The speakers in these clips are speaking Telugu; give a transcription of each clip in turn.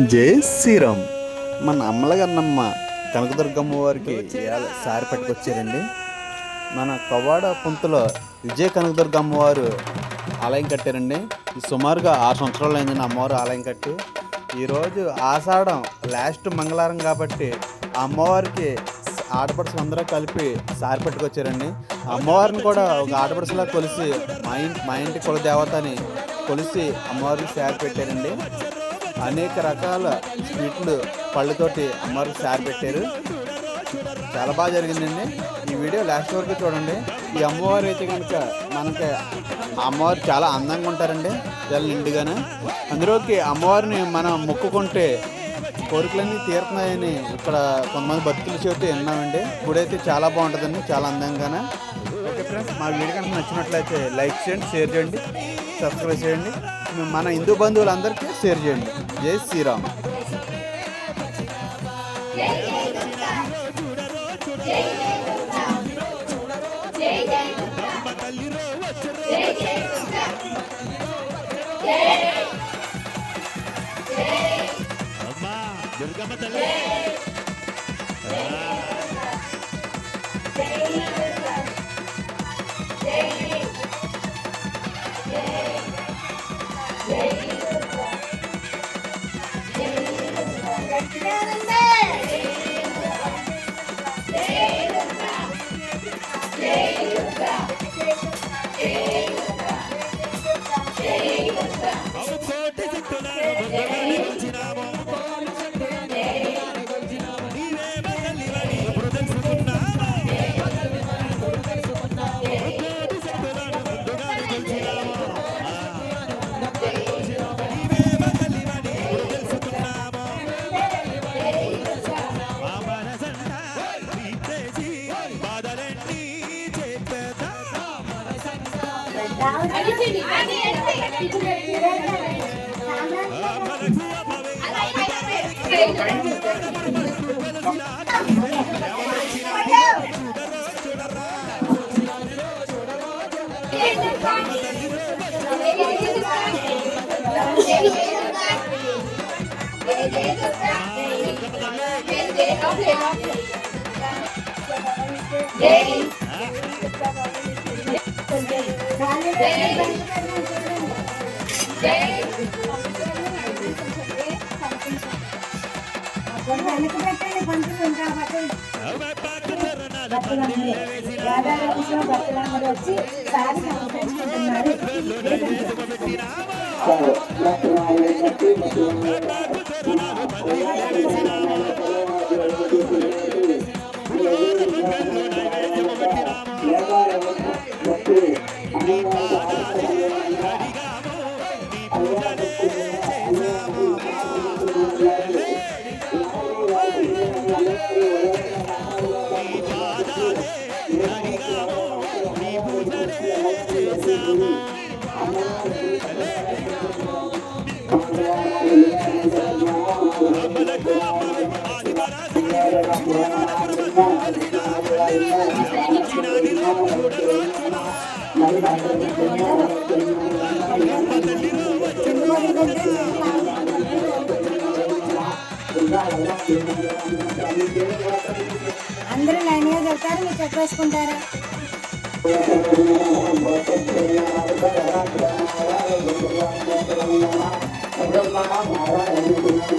జై శ్రీరామ్. మన అమ్మలగన్నమ్మ కనకదుర్గమ్మ వారికి సారి పట్టుకొచ్చారండి. మన కవాడ పుంతలో విజయ కనకదుర్గమ్మ వారు ఆలయం కట్టారండి. సుమారుగా ఆరు సంవత్సరాలు అయిందండి అమ్మవారు ఆలయం కట్టి. ఈరోజు ఆషాఢం లాస్ట్ మంగళవారం కాబట్టి అమ్మవారికి ఆడపడుచులు అందరూ కలిపి సారి పట్టుకొచ్చారండి. అమ్మవారిని కూడా ఒక ఆడపడుచులా కొలిసి మా ఇంటి మా ఇంటి కుల దేవతని కొలిసి అమ్మవారికి సారి పెట్టారండి. అనేక రకాల స్వీట్లు పళ్ళతోటి అమ్మవారికి సార్ పెట్టారు. చాలా బాగా జరిగిందండి. ఈ వీడియో లాస్ట్ వరకు చూడండి. ఈ అమ్మవారు అయితే కనుక మనకి అమ్మవారు చాలా అందంగా ఉంటారండి. చాలా నిండుగానే. అందులోకి అమ్మవారిని మనం మొక్కుకుంటే కోరికలన్నీ తీరుతున్నాయని ఇక్కడ కొంతమంది భక్తుల చేతి విన్నామండి. గుడి అయితే చాలా బాగుంటుందండి. చాలా అందంగానే. ఓకే ఫ్రెండ్స్ మా వీడియో కనుక నచ్చినట్లయితే లైక్ చేయండి షేర్ చేయండి సబ్స్క్రైబ్ చేయండి. మన హిందూ బంధువులందరికీ షేర్ చేయండి. జై శ్రీరామ్. అమ్మా దుర్గమ్మ తల్లి. Yes. మనకు వచ్చి సారి సమర్పించుకుంటున్నారు అందరూ లైన్గా చెప్తారు మీరు చెప్పేసుకుంటారా? నిమ్మకాయలే మారవేసి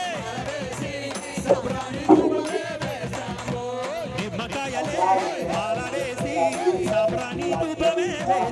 Hey,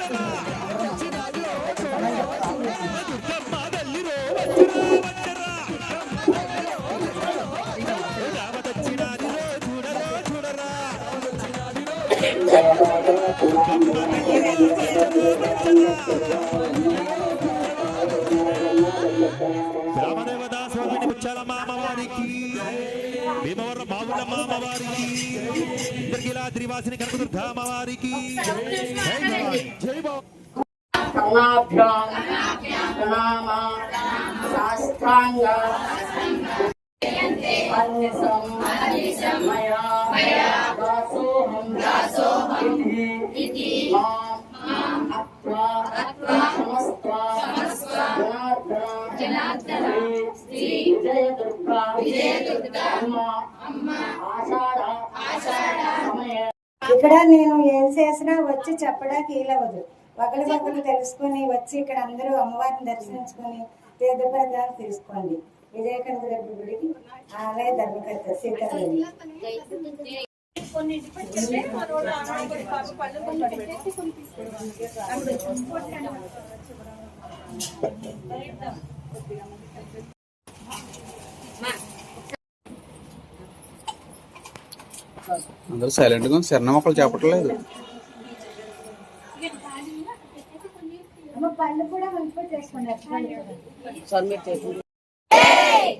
మాం అత్వా సమస్త జనార్దన శ్రీ విజయ దుర్గా అమ్మ ఆషాఢ సమయ ఇక్కడ నేను ఏం చేసినా వచ్చి చెప్పడానికి వీలవదు ఒకరి ఒకరు తెలుసుకొని వచ్చి ఇక్కడ అందరూ అమ్మవారిని దర్శించుకొని తీర్థప్రదాలు తీసుకోండి. విజయకనక రెడ్డి ఆలయ ధర్మకర్త సీతారాం అందరూ సైలెంట్గా శరణ మొక్కలు చెప్పట్లేదు పళ్ళు కూడా చేసుకోండి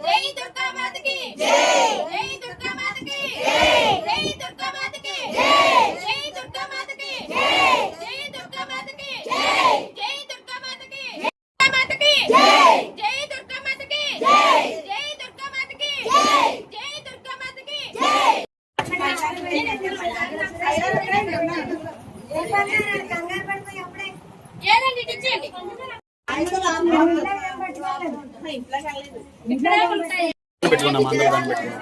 జై దుర్గా మాతకి జై దుర్గా మాతకి జై దుర్గా మాతకి జై దుర్గా మాతకి జై దుర్గా మాతకి జై దుర్గా మాతకి మాతకి జై దుర్గా మాతకి జై దుర్గా మాతకి జై దుర్గా మాతకి కంగారు పడిపోయి అప్పుడే ఏదండి ఇచ్చేయండి పెట్టుకున్నాం అందరూ దాన్ని పెట్టుకున్నాం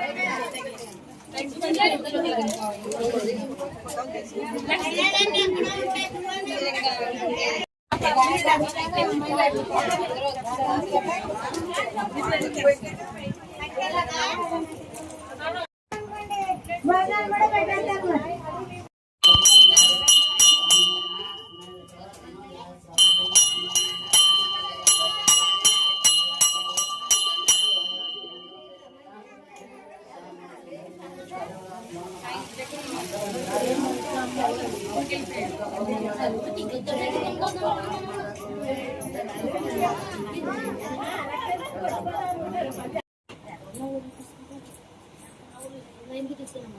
అక్కడ ఎందుకు తీసుకున్నాం